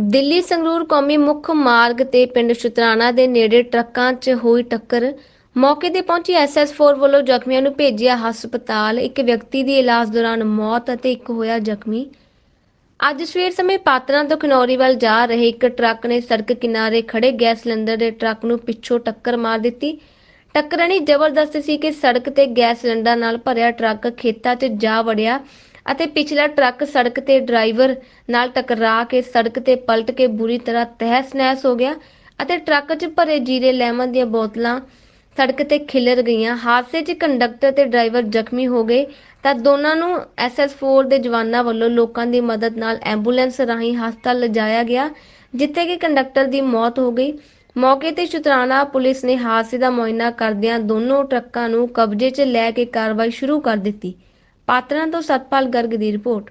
ਦਿੱਲੀ ਸੰਗਰੂਰ ਕੌਮੀ ਮੁੱਖ ਮਾਰਗ ਤੇ ਪਿੰਡ ਸ਼ੁਤਰਾਣਾ ਦੇ ਨੇੜੇ ਟਰੱਕਾਂ 'ਚ ਹੋਈ ਟੱਕਰ। ਮੌਕੇ ਤੇ ਪਹੁੰਚੀ ਐਸਐਸ4 ਵੱਲੋਂ ਜ਼ਖਮੀਆਂ ਨੂੰ ਭੇਜਿਆ ਹਸਪਤਾਲ। ਇੱਕ ਵਿਅਕਤੀ ਦੀ ਇਲਾਜ ਦੌਰਾਨ ਮੌਤ ਅਤੇ ਇੱਕ ਹੋਇਆ ਜ਼ਖਮੀ। ਅੱਜ ਸਵੇਰ ਸਮੇਂ ਪਾਤਰਾਂ ਤੋਂ ਖਨੌਰੀ ਵੱਲ ਜਾ ਰਹੇ ਇੱਕ ਟਰੱਕ ਨੇ ਸੜਕ ਕਿਨਾਰੇ ਖੜੇ ਗੈਸ ਸਿਲੰਡਰ ਦੇ ਟਰੱਕ ਨੂੰ ਪਿੱਛੋਂ ਟੱਕਰ ਮਾਰ ਦਿੱਤੀ। ਟੱਕਰ ਜ਼ਬਰਦਸਤ ਸੀ ਕਿ ਸੜਕ ਤੇ ਗੈਸ ਸਿਲੰਡਰ ਨਾਲ ਭਰਿਆ ਟਰੱਕ ਖੇਤਾਂ 'ਚ ਜਾ ਵੜਿਆ। ਅਤੇ ਪਿਛਲਾ ਟਰੱਕ ਸੜਕ ਤੇ ਡਰਾਈਵਰ ਨਾਲ ਟਕਰਾ ਕੇ ਸੜਕ ਤੇ ਪਲਟ ਕੇ ਬੁਰੀ ਤਰ੍ਹਾਂ ਤਹਿਸ-ਨਹਿਸ ਹੋ ਗਿਆ ਅਤੇ ਟਰੱਕ 'ਚ ਭਰੇ ਜੀਰੇ ਲੈਮਨ ਦੀਆਂ ਬੋਤਲਾਂ ਸੜਕ ਤੇ ਖਿਲਰ ਗਈਆਂ। ਹਾਦਸੇ 'ਚ ਕੰਡਕਟਰ ਤੇ ਡਰਾਈਵਰ ਜ਼ਖਮੀ ਹੋ ਗਏ ਤਾਂ ਦੋਨਾਂ ਨੂੰ SS4 ਦੇ ਜਵਾਨਾਂ ਵੱਲੋਂ ਲੋਕਾਂ ਦੀ ਮਦਦ ਨਾਲ ਐਂਬੂਲੈਂਸ ਰਾਹੀਂ ਹਸਪਤਾਲ ਲਿਜਾਇਆ ਗਿਆ, ਜਿੱਥੇ ਕਿ ਕੰਡਕਟਰ ਦੀ ਮੌਤ ਹੋ ਗਈ। ਮੌਕੇ ਤੇ ਸ਼ੁਤਰਾਣਾ ਪੁਲਿਸ ਨੇ ਹਾਦਸੇ ਦਾ ਮੁਆਇਨਾ ਕਰਦਿਆਂ ਦੋਨੋਂ ਟਰੱਕਾਂ ਨੂੰ ਕਬਜ਼ੇ 'ਚ ਲੈ ਕੇ ਕਾਰਵਾਈ ਸ਼ੁਰੂ ਕਰ ਦਿੱਤੀ। ਪਾਤਰਾਂ ਤੋਂ ਸਤਪਾਲ ਗਰਗ ਦੀ ਰਿਪੋਰਟ।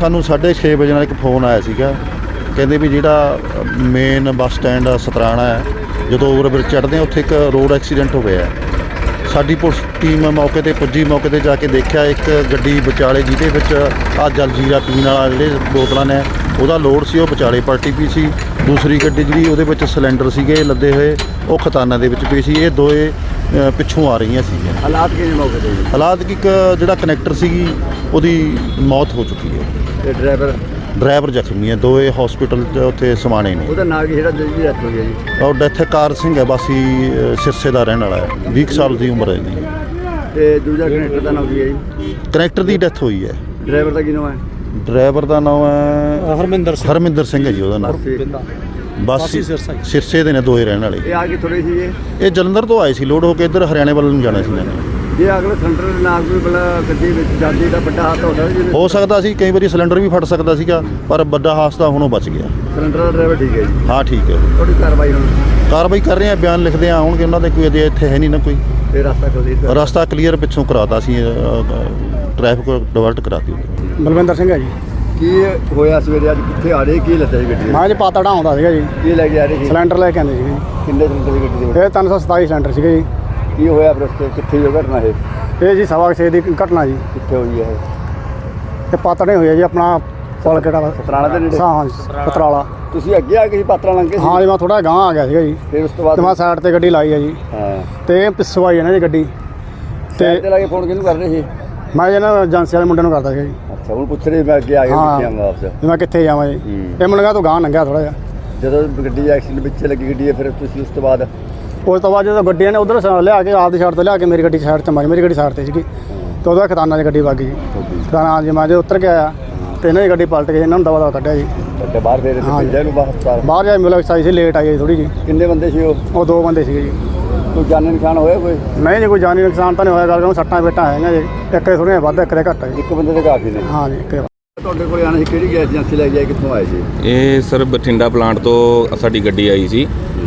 ਸਾਨੂੰ 6:30 ਵਜੇ ਨਾਲ ਇੱਕ ਫੋਨ ਆਇਆ ਸੀਗਾ। ਕਹਿੰਦੇ ਵੀ ਜਿਹੜਾ ਮੇਨ ਬੱਸ ਸਟੈਂਡ ਸਤਰਾਣਾ ਹੈ ਜਦੋਂ ਓਵਰਬ੍ਰਿਜ ਚੜ੍ਹਦੇ ਆ ਉੱਥੇ ਇੱਕ ਰੋਡ ਐਕਸੀਡੈਂਟ ਹੋ ਗਿਆ। ਸਾਡੀ ਪੁਲਿਸ ਟੀਮ ਮੌਕੇ ਤੇ ਪੁੱਜੀ ਮੌਕੇ ਤੇ ਜਾ ਕੇ ਦੇਖਿਆ ਇੱਕ ਗੱਡੀ ਵਿਚਾਲੇ ਜਿਹਦੇ ਵਿੱਚ ਆ ਜਲਜੀਰਾ ਪੀਣ ਵਾਲਾ ਜਿਹੜੇ ਬੋਤਲਾਂ ਨੇ ਉਹਦਾ ਲੋਡ ਸੀ ਉਹ ਵਿਚਾਲੇ ਪਲਟੀ ਪਈ ਸੀ। ਦੂਸਰੀ ਗੱਡੀ ਜਿਹੜੀ ਉਹਦੇ ਵਿੱਚ ਸਿਲੰਡਰ ਸੀਗੇ ਲੱਦੇ ਹੋਏ ਉਹ ਖਤਾਨਾ ਦੇ ਵਿੱਚ ਪਈ ਸੀ। ਇਹ ਦੋਏ ਪਿੱਛੋਂ ਆ ਰਹੀਆਂ ਸੀਗੀਆਂ। ਹਾਲਾਤ ਕਿਵੇਂ ਮੌਕੇ ਤੇ? ਹਾਲਾਤ ਕਿ ਇੱਕ ਜਿਹੜਾ ਕਨੈਕਟਰ ਸੀਗੀ ਉਹਦੀ ਮੌਤ ਹੋ ਚੁੱਕੀ ਹੈ। ਤੇ ਡਰਾਈਵਰ? ਡਰਾਈਵਰ ਜ਼ਖਮੀ ਹੈ ਦੋਏ ਹਸਪੀਟਲ 'ਚ ਉੱਥੇ ਸਮਾਣੇ ਨੇ। ਉਹਦਾ ਨਾਂ ਕੀ ਜਿਹੜਾ ਜਿਹਦੀ ਡੈਥ ਹੋਈ ਹੈ ਜੀ? ਔਰ ਡੈਥ ਕਾਰ ਸਿੰਘ ਹੈ ਬਾਸੀ ਸਿਰਸੇ ਦਾ ਰਹਿਣ ਵਾਲਾ ਹੈ 20 ਕੁ ਸਾਲ ਦੀ ਉਮਰ ਹੈ ਇਹਦੀ। ਤੇ ਦੂਜਾ ਕਨੈਕਟਰ ਦਾ ਨਾਮ ਕੀ ਹੈ ਜੀ? ਕਨੈਕਟਰ ਦੀ ਡੈਥ ਹੋਈ ਹੈ। ਡਰਾਈਵਰ ਦਾ ਕੀ ਨਾਮ ਹੈ? ਡਰਾਈਵਰ ਦਾ ਨਾਮ ਹੈ ਹਰਮਿੰਦਰ ਸਿੰਘ। ਹਰਮਿੰਦਰ ਸਿੰਘ ਹੈ ਜੀ ਉਹਦਾ ਨਾਮ ਤੇ ਬਾਸੀ ਸਿਰਸਾ ਹੀ। ਸਿਰਸੇ ਦੇ ਨੇ ਦੋਏ ਰਹਿਣ ਵਾਲੇ। ਇਹ ਆ ਕੇ ਥੋੜੇ ਸੀ ਇਹ ਇਹ ਜਲੰਧਰ ਤੋਂ ਆਏ ਸੀ ਲੋਡ ਹੋ ਕੇ ਇੱਧਰ ਹਰਿਆਣੇ ਵੱਲ ਨੂੰ ਜਾਣਾ ਸੀ ਇਹਨਾਂ ਨੇ। ਜੇ ਅਗਲੇ ਸਿਲੰਡਰ ਦੇ ਨਾਲ ਕੋਈ ਬਲਾ ਗੱਡੀ ਵਿੱਚ ਜਾਂਦੀ ਤਾਂ ਵੱਡਾ ਹਾਦਸਾ ਹੁੰਦਾ ਜੀ। ਹੋ ਸਕਦਾ ਸੀ ਕਈ ਵਾਰੀ ਸਿਲੰਡਰ ਵੀ ਫਟ ਸਕਦਾ ਸੀਗਾ ਪਰ ਵੱਡਾ ਹਾਦਸਾ ਹੁਣ ਉਹ ਬਚ ਗਿਆ। ਸਿਲੰਡਰ ਦਾ ਡਰਾਈਵਰ ਠੀਕ ਹੈ ਜੀ। ਹਾਂ ਠੀਕ ਹੈ। ਥੋੜੀ ਕਾਰਵਾਈ ਹੁਣ? ਕਾਰਵਾਈ ਕਰ ਰਹੇ ਆ ਬਿਆਨ ਲਿਖਦੇ ਆ ਆਉਣਗੇ ਉਹਨਾਂ ਦੇ ਕੋਈ ਅਜੇ ਇੱਥੇ ਹੈ ਨਹੀਂ ਨਾ ਕੋਈ। ਤੇ ਰਸਤਾ ਕਲੀਅਰ ਰਸਤਾ ਕਲੀਅਰ ਪਿੱਛੋਂ ਕਰਾਤਾ ਸੀ ਟ੍ਰੈਫਿਕ ਡਿਵਰਟ ਕਰਾਤੀ ਬਲਵਿੰਦਰ ਸਿੰਘ ਹੈ ਜੀ। ਕੀ ਹੋਇਆ ਸਵੇਰੇ ਅੱਜ ਕਿੱਥੇ ਆ ਰਹੇ? ਕੀ ਜੀ ਗੱਡੀ ਮੈਂ ਜੀ ਪਾਤੜਾ ਆਉਂਦਾ ਸੀਗਾ ਜੀ। ਕੀ ਲੈ ਕੇ ਆ ਰਹੇ ਸੀ? ਸਿਲੰਡਰ ਲੈ ਕੇ ਆਂਦੇ ਸੀਗੇ ਕਿੰਨੇ ਸਿਲੰਡਰ ਦੀ ਗੱਡੀ ਦੇ ਵਿੱਚ? ਇਹ 327 ਸਿਲੰਡਰ ਸੀਗੇ ਜੀ। ਕੀ ਹੋਇਆ ਫਿਰ ਤੇ? ਕਿੱਥੇ ਜੋ ਘਟਨਾ ਇਹ? ਇਹ ਜੀ ਸਵਾ ਕੁ ਛੇ ਦੀ ਘਟਨਾ ਜੀ। ਕਿੱਥੇ ਹੋਈ ਹੈ ਇਹ? ਇਹ ਪਾਤੜੇ ਹੋਈ ਹੈ ਜੀ ਆਪਣਾ ਪੁਲ ਕਿਹੜਾ ਵਾ? ਸਤਰਾਣਾ ਦੇ ਨੇੜੇ? ਹਾਂ ਜੀ ਪਤਰਾਲਾ। ਤੁਸੀਂ ਅੱਗੇ ਆ ਕੇ ਸੀ ਪਾਤਰਾ ਲੰਘ ਕੇ ਸੀ? ਹਾਂ ਜੀ ਮੈਂ ਥੋੜਾ ਗਾਂ ਆ ਗਿਆ ਸੀਗਾ ਜੀ। ਫਿਰ ਉਸ ਤੋਂ ਤੇ ਮੈਂ ਬਾਅਦ ਸਾਈਡ ਤੇ ਗੱਡੀ ਲਾਈ ਹੈ ਜੀ। ਹਾਂ। ਤੇ ਇਹ ਪਿੱਛੋਂ ਆਈ ਇਹਨਾਂ ਦੀ ਗੱਡੀ। ਤੇ ਤੇ ਤੇ ਲਾ ਕੇ ਫੋਨ ਕਿਹਨੂੰ ਕਰ ਰਹੇ ਸੀ? ਮੈਂ ਇਹਨਾਂ ਏਜੰਸੀ ਵਾਲੇ ਮੁੰਡੇ ਨੂੰ ਕਰਦਾ ਸੀਗਾ ਜੀ। ਅੱਛਾ ਹੁਣ ਪੁੱਛ ਰਹੇ ਮੈਂ ਅੱਗੇ ਆ ਗਿਆ ਹਾਂ। ਕਿੱਥੇ ਆਵਾਂ ਵਾਪਸ। ਵੀ ਮੈਂ ਕਿੱਥੇ ਜਾਵਾਂ ਜੀ। ਹੂੰ। ਇਹ ਮੁੰਡਾ ਤੂੰ ਗਾਂ ਲੰਘਿਆ ਥੋੜਾ ਜਿਹਾ। ਜਦੋਂ ਗੱਡੀ ਐਕਸੀਡੈਂਟ ਵਿੱਚ ਲੱਗੀ ਗੱਡੀ ਹੈ ਫਿਰ ਤੁਸੀਂ ਉਸ ਤੋਂ ਬਾਅਦ? ਉਸ ਤੋਂ ਬਾਅਦ ਜਦੋਂ ਗੱਡੀਆਂ ਨੇ ਉਧਰ ਲਿਆ ਕੇ ਆਪਦੀ ਸਾਈਡ ਤੋਂ ਲਿਆ ਕੇ ਮੇਰੀ ਗੱਡੀ ਸਾਈਡ ਤੇ ਮਾਰੀ ਮੇਰੀ ਗੱਡੀ ਸਾਈਡ ਤੇ ਸੀਗੀ। ਤੇ ਉਹਦਾ ਖਤਾਨਾ 'ਚ ਗੱਡੀ ਵੱਗ ਗਈ। ਜੀ। ਖਤਾਨਾ ਜੀ ਮੈਂ ਜੇ ਉੱਤਰ ਕੇ ਆਇਆ ਤੇ ਇਹਨਾਂ ਦੀ ਗੱਡੀ ਪਲਟ ਗਈ ਇਹਨਾਂ ਨੂੰ ਦਵਾ ਦਵਾ ਕੱਢਿਆ ਜੀ। ਤੇ ਬਾਹਰ ਇੱਥੇ ਹਾਂ। ਭੇਜਿਆ ਨੂੰ ਬਾਹਰ ਹਸਪਤਾਲ ਬਾਹਰ ਜਾ ਮਿਲਿਆ ਸਾਈ ਸੀ ਲੇਟ ਆਈ ਥੋੜੀ ਜੀ ਕਿੰਨੇ ਬੰਦੇ ਸੀ ਉਹ? ਉਹ ਦੋ ਬੰਦੇ ਸੀਗੇ ਜੀ। ਕੋਈ ਜਾਨੀ ਨਿਸ਼ਾਨ ਹੋਇਆ ਕੋਈ? ਨਹੀਂ ਜੀ ਕੋਈ ਜਾਨੀ ਨੁਕਸਾਨ ਤਾਂ ਨਹੀਂ ਹੋਇਆ ਗੱਲ ਸੱਟਾਂ ਬੇਟਾਂ ਹੈਗੀਆਂ ਜੀ। ਇੱਕ ਦੇ ਥੋੜ੍ਹੀਆਂ ਵੱਧ ਇੱਕ ਦੇ ਘੱਟ ਹੈ ਇੱਕ ਬੰਦੇ ਦੇ ਕਾਫੀ ਨੇ? ਹਾਂ ਜੀ ਇੱਕ ਦੇ ਤੁਹਾਡੇ ਕੋਲ ਆਣਾ ਸੀ ਕਿਹੜੀ ਗੈਸ ਏਜੰਸੀ ਲੈ ਆਏ ਕਿੱਥੋਂ ਆਏ ਜੀ ਇਹ ਸਰ ਬਠਿੰਡਾ ਪਲਾਂਟ ਤੋਂ ਸਾਡੀ ਗੱਡੀ ਆਈ ਸੀ।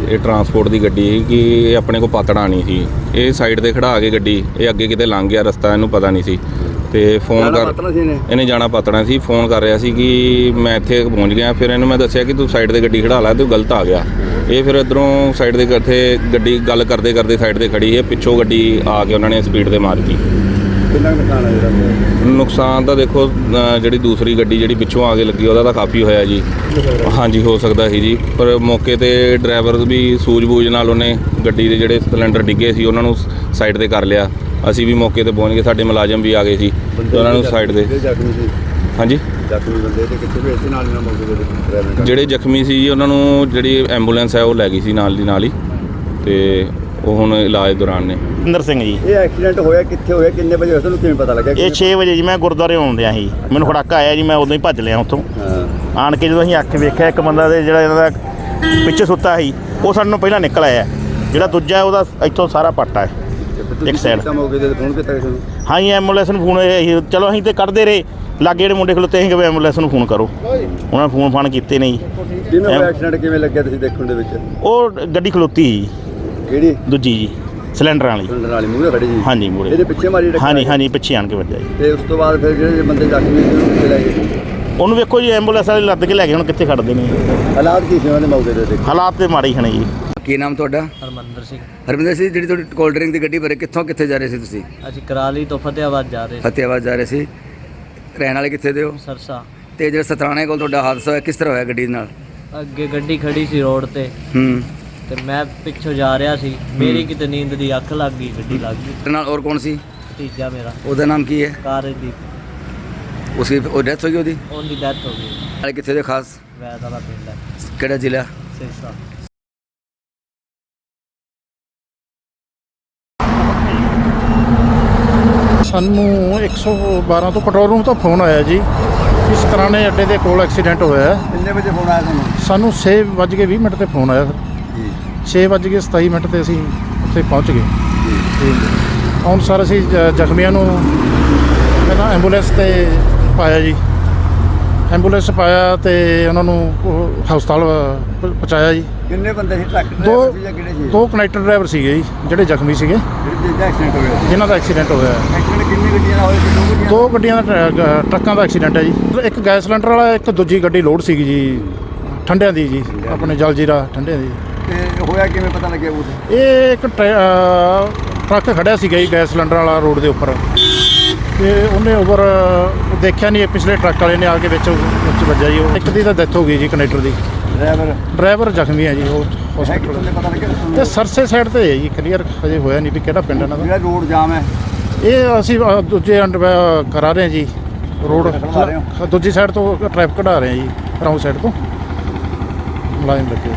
ਇਹ ਟਰਾਂਸਪੋਰਟ ਦੀ ਗੱਡੀ ਸੀ ਕਿ ਇਹ ਆਪਣੇ ਕੋ ਪਾਤੜਾ ਨਹੀਂ ਸੀ। ਇਹ ਸਾਈਡ ਤੇ ਖੜਾ ਕੇ ਗੱਡੀ ਇਹ ਅੱਗੇ ਕਿਤੇ ਲੰਘ ਗਿਆ ਰਸਤਾ ਇਹਨੂੰ ਪਤਾ ਨਹੀਂ ਸੀ। ਤੇ ਫੋਨ ਜਾਣਾ ਕਰ ਸੀ ਇਹਨੇ? ਜਾਣਾ ਪਾਤੜਾ ਸੀ ਫੋਨ ਕਰ ਰਿਹਾ ਸੀ ਕਿ ਮੈਂ ਇੱਥੇ ਪਹੁੰਚ ਗਿਆ। ਫਿਰ ਇਹਨੂੰ ਮੈਂ ਦੱਸਿਆ ਕਿ ਤੂੰ ਸਾਈਡ ਤੇ ਗੱਡੀ ਖੜਾ ਲੈ ਤੂੰ ਗਲਤ ਆ ਗਿਆ। ਇਹ ਫਿਰ ਇਧਰੋਂ ਸਾਈਡ ਦੇ ਇੱਥੇ ਗੱਡੀ ਗੱਲ ਕਰਦੇ ਕਰਦੇ ਸਾਈਡ ਤੇ ਖੜੀ ਹੈ ਪਿੱਛੋਂ ਗੱਡੀ ਆ ਕੇ ਉਹਨਾਂ ਨੇ ਸਪੀਡ ਤੇ ਮਾਰਤੀ ਕਿੰਨਾ ਨੁਕਸਾਨ ਹੈ ਜਿਹੜਾ ਨੁਕਸਾਨ ਤਾਂ ਦੇਖੋ ਅ, ਜਿਹੜੀ ਦੂਸਰੀ ਗੱਡੀ ਜਿਹੜੀ ਪਿੱਛੋਂ ਆ ਕੇ ਲੱਗੀ ਉਹਦਾ ਤਾਂ ਕਾਫੀ ਹੋਇਆ ਜੀ। ਹਾਂਜੀ ਹੋ ਸਕਦਾ ਸੀ ਜੀ। ਪਰ ਮੌਕੇ ਤੇ ਡਰਾਈਵਰ ਵੀ ਸੂਝ-ਬੂਝ ਨਾਲ ਉਹਨੇ ਗੱਡੀ ਦੇ ਜਿਹੜੇ ਸਿਲੰਡਰ ਡਿੱਗੇ ਸੀ ਉਹਨਾਂ ਨੂੰ ਸਾਈਡ ਤੇ ਕਰ ਲਿਆ। ਅਸੀਂ ਵੀ ਮੌਕੇ ਤੇ ਪਹੁੰਚ ਗਏ ਸਾਡੇ ਮੁਲਾਜ਼ਮ ਵੀ ਆ ਗਏ ਸੀ ਤੇ ਉਹਨਾਂ ਨੂੰ ਸਾਈਡ ਤੇ। ਜਿਹੜੇ ਜ਼ਖਮੀ ਸੀ? ਹਾਂਜੀ? ਜ਼ਖਮੀ ਬੰਦੇ ਤੇ ਕਿੱਥੇ ਭੇਜਦੇ ਨਾਲ ਇਹਨਾਂ ਮੌਕੇ ਦੇ ਡਰਾਈਵਰ? ਜਿਹੜੇ ਜ਼ਖਮੀ ਸੀ ਜੀ ਉਹਨਾਂ ਨੂੰ ਜਿਹੜੀ ਐਂਬੂਲੈਂਸ ਹੈ ਉਹ ਲੈ ਗਈ ਸੀ ਨਾਲ ਦੀ ਨਾਲ ਹੀ। ਤੇ ਉਹ ਹੁਣ ਇਲਾਜ ਦੌਰਾਨ ਨੇ। ਇੰਦਰ ਸਿੰਘ ਜੀ। ਇਹ ਐਕਸੀਡੈਂਟ ਹੋਇਆ ਕਿੱਥੇ ਹੋਇਆ? ਕਿੰਨੇ ਵਜੇ ਹੋਇਆ? ਤੁਹਾਨੂੰ ਕਿਵੇਂ ਪਤਾ ਲੱਗਿਆ ਇਹ 6 ਵਜੇ ਜੀ ਮੈਂ ਗੁਰਦੁਆਰੇ ਆਉਂਦਿਆਂ ਸੀ। ਮੈਨੂੰ ਖੜਾਕਾ ਆਇਆ ਜੀ ਮੈਂ ਉਦੋਂ ਹੀ ਭੱਜ ਲਿਆ ਉੱਥੋਂ। ਆਣ ਕੇ ਜਦੋਂ ਅਸੀਂ ਅੱਖ ਵੇਖਿਆ ਇੱਕ ਬੰਦਾ ਦੇ ਜਿਹੜਾ ਇਹਨਾਂ ਦਾ ਪਿੱਛੇ ਸੁੱਤਾ ਸੀ ਉਹ ਸਾਡੇ ਨੂੰ ਪਹਿਲਾਂ ਨਿਕਲ ਆਇਆ। ਜਿਹੜਾ ਦੂਜਾ ਹੈ, ਉਹਦਾ ਇੱਥੋਂ ਸਾਰਾ ਪੱਟਾ ਹੈ ਇੱਕ ਨੂੰ ਹਾਂ ਜੀ ਐਂਬੂਲੈਂਸ ਨੂੰ ਫੋਨ ਚਲੋ ਅਸੀਂ ਤੇ ਕੱਢਦੇ ਰਹੇ। ਲਾਗੇ ਜਿਹੜੇ ਮੁੰਡੇ ਖਲੋਤੇ ਸੀ ਕਿ ਐਂਬੂਲੈਂਸ ਨੂੰ ਫੋਨ ਕਰੋ। ਉਹਨਾਂ ਨੇ ਫੋਨ ਫਾਨ ਕੀਤੇ ਨਹੀਂ। ਐਮ- ਐਕਸੀਡੈਂਟ ਕਿਵੇਂ ਲੱਗਿਆ ਤੁਸੀਂ ਦੇਖਣ ਦੇ ਵਿੱਚ? ਉਹ ਗੱਡੀ ਖਲੋਤੀ ਸੀ। ਕਿਹੜੀ? ਦੂਜੀ ਜੀ ਸਿਲੰਡਰਾਂ ਵਾਲੀ। ਸਿਲੰਡਰ ਵਾਲੀ ਮੂਹਰੇ ਖੜੀ ਜੀ? ਹਾਂਜੀ ਮੂਹਰੇ। ਇਹਦੇ ਪਿੱਛੇ ਮਾਰੀ ਟੱਕਰ ਹਾਂਜੀ? ਹਾਂਜੀ ਪਿੱਛੇ ਆਣ ਕੇ ਵੱਜਿਆ ਜੀ। ਤੇ ਉਸ ਤੋਂ ਬਾਅਦ ਫਿਰ ਜਿਹੜੇ ਬੰਦੇ ਜ਼ਖਮੀ ਸੀ ਉਹਨੂੰ ਕਿੱਥੇ ਲੈ ਗਏ? ਉਹਨੂੰ ਵੇਖੋ ਜੀ ਐਂਬੂਲੈਂਸ ਵਾਲੇ ਲੱਦ ਕੇ ਲੈ ਗਏ ਹੁਣ ਕਿੱਥੇ ਖੜਦੇ ਨੇ। ਹਾਲਾਤ ਕੀ ਸੀ ਉਹਨਾਂ ਦੇ ਮੌਕੇ ਦੇ ਦੇਖੋ ਹਾਲਾਤ ਤੇ ਮਾੜੇ ਹੀ ਹਨ ਜੀ। ਕੀ ਨਾਮ ਤੁਹਾਡਾ? ਹਰਮੰਦਰ ਸਿੰਘ। ਹਰਮਿੰਦਰ ਸਿੰਘ ਜਿਹੜੀ ਤੁਹਾਡੀ ਕੋਲਡ ਡਰਿੰਕ ਦੀ ਗੱਡੀ ਭਰੇ ਕਿੱਥੋਂ ਕਿੱਥੇ ਜਾ ਰਹੇ ਸੀ ਤੁਸੀਂ? ਅਸੀਂ ਕਰਾਲੀ ਤੋਂ ਫਤਿਆਬਾਦ ਜਾ ਰਹੇ ਸੀ। ਫਤਿਆਬਾਦ ਜਾ ਰਹੇ ਸੀ। ਰਹਿਣ ਵਾਲੇ ਕਿੱਥੇ ਦੇ ਹੋ? ਸਰਸਾ। ਤੇ ਜਿਹੜਾ ਸਤਰਾਣੇ ਕੋਲ ਤੁਹਾਡਾ ਹਾਦਸਾ ਹੋਇਆ ਕਿਸ ਤਰ੍ਹਾਂ ਹੋਇਆ ਗੱਡੀ ਨਾਲ? ਅੱਗੇ ਗੱਡੀ ਖੜੀ ਸੀ ਰੋਡ ਤੇ। ਹੂੰ। ਤੇ ਮੈਂ ਪਿੱਛੋਂ ਜਾ ਰਿਹਾ ਸੀ। ਮੇਰੀ ਕਿਤੇ ਨੀਂਦ ਦੀ ਅੱਖ ਲੱਗ ਗਈ ਗੱਡੀ ਲੱਗ ਗਈ। ਤੇ ਨਾਲ ਹੋਰ ਕੌਣ ਸੀ? ਭਤੀਜਾ ਮੇਰਾ। ਉਹਦਾ ਨਾਮ ਕੀ ਹੈ? ਕਾਰ ਦੀ। ਉਸਦੀ ਉਹ ਡੈਥ ਹੋ ਗਈ ਉਹਦੀ? ਉਹਦੀ ਡੈਥ ਹੋ ਗਈ। ਨਾਲੇ ਕਿੱਥੇ ਦੇ ਖਾਸ? ਵੈਦ ਵਾਲਾ ਪਿੰਡ ਹੈ। ਕਿਹੜਾ ਜ਼ਿਲ੍ਹਾ? ਸਿਰਸਾ। ਸਾਨੂੰ 112 ਤੋਂ ਕੰਟਰੋਲ ਰੂਮ ਤੋਂ ਫੋਨ ਆਇਆ ਜੀ। ਇਸ ਤਰ੍ਹਾਂ ਨੇ ਅੱਡੇ ਦੇ ਕੋਲ ਐਕਸੀਡੈਂਟ ਹੋਇਆ। ਹੈ। ਕਿੰਨੇ ਵਜੇ ਫੋਨ ਆਇਆ ਤੁਹਾਨੂੰ? ਸਾਨੂੰ 6:20 ਮਿੰਟ ਤੇ ਫੋਨ ਆਇਆ। 6:27 ਮਿੰਟ ਤੇ ਅਸੀਂ ਉੱਥੇ ਪਹੁੰਚ ਗਏ। ਤੇ ਹੁਣ ਸਰ ਅਸੀਂ ਜ- ਜ਼ਖਮੀਆਂ ਨੂੰ ਪਹਿਲਾਂ ਐਂਬੂਲੈਂਸ ਤੇ ਪਾਇਆ ਜੀ। ਐਂਬੂਲੈਂਸ ਪਾਇਆ ਤੇ ਉਹਨਾਂ ਨੂੰ ਉਹ ਹਸਪਤਾਲ ਪ- ਪਹੁੰਚਾਇਆ ਜੀ। ਕਿੰਨੇ ਬੰਦੇ ਸੀ? ਟਰੱਕ ਦੋ ਸੀ ਜਾਂ ਕਿਹੜੇ ਸੀ? ਦੋ ਕਨੈਕਟਰ ਡਰਾਈਵਰ ਸੀਗੇ ਜੀ ਜਿਹੜੇ ਜ਼ਖਮੀ ਸੀਗੇ। ਜਿਹੜੇ ਜਿਹਦਾ ਐਕਸੀਡੈਂਟ ਹੋਇਆ ਸੀ। ਜਿਨ੍ਹਾਂ ਦਾ ਐਕਸੀਡੈਂਟ ਹੋਇਆ ਹੈ। ਐਕਸੀਡੈਂਟ ਕਿੰਨੀ ਗੱਡੀਆਂ ਨਾਲ ਹੋਇਆ ਸੀ? ਦੋ ਗੱਡੀਆਂ ਦੋ ਗੱਡੀਆਂ ਦਾ ਟਰੈ- ਗ- ਟਰੱਕਾਂ ਦਾ ਐਕਸੀਡੈਂਟ ਹੈ ਜੀ। ਇੱਕ ਗੈਸ ਸਿਲੰਡਰ ਵਾਲਾ ਇੱਕ ਦੂਜੀ ਗੱਡੀ ਲੋਡ ਸੀਗੀ ਜੀ। ਠੰਡਿਆਂ ਦੀ ਜੀ ਆਪਣੇ ਜਲਜੀਰਾ ਠੰਡਿਆਂ ਦੀ। ਹੋਇਆ ਕਿਵੇਂ ਪਤਾ ਲੱਗਿਆ ਉਹ ਇਹ ਇੱਕ ਟਰੈ- ਅਹ ਟਰੱਕ ਖੜਿਆ ਸੀਗਾ ਜੀ ਗੈਸ ਸਿਲੰਡਰ ਵਾਲਾ ਰੋਡ ਦੇ ਉੱਪਰ। ਤੇ ਉਹਨੇ ਓਵਰ ਦੇਖਿਆ ਨਹੀਂ ਪਿਛਲੇ ਟਰੱਕ ਵਾਲੇ ਨੇ ਆ ਕੇ ਵਿੱਚ ਵਿੱਚ ਵੱਜਿਆ ਜੀ। ਉਹ ਇੱਕ ਦੀ ਤਾਂ ਡੈਥ ਹੋ ਗਈ ਜੀ ਕਨੈਕਟਰ ਦੀ। ਡਰਾਈਵਰ ਡਰਾਈਵਰ ਜ਼ਖਮੀ ਹੈ ਜੀ ਉਹ ਹੈ ਹਸਪੀਟਲ ਕਿੱਥੋਂ ਪਤਾ ਲੱਗਿਆ ਤੇ ਸਰਸੇ ਸਾਈਡ ਤੇ ਹੈ ਜੀ ਕਲੀਅਰ ਹਜੇ ਹੋਇਆ ਨਹੀਂ ਵੀ ਕਿਹੜਾ ਪਿੰਡ ਇਹਨਾਂ ਦਾ। ਜਿਹੜਾ ਰੋਡ ਜਾਮ ਹੈ? ਇਹ ਅਸੀਂ ਦੂਜੇ ਅੰਡ ਅ, ਕਰਾ ਰਹੇ ਹਾਂ ਜੀ ਰੋਡ। ਦੂਜੀ ਸਾਈਡ ਤੋਂ ਟ੍ਰੈਫਿਕ ਕਢਾ ਰਹੇ ਹਾਂ ਜੀ ਰਾਉਂਡ ਸਾਈਡ ਤੋਂ। ਮੁਲਾਜ਼ਮ ਲੱਗੇ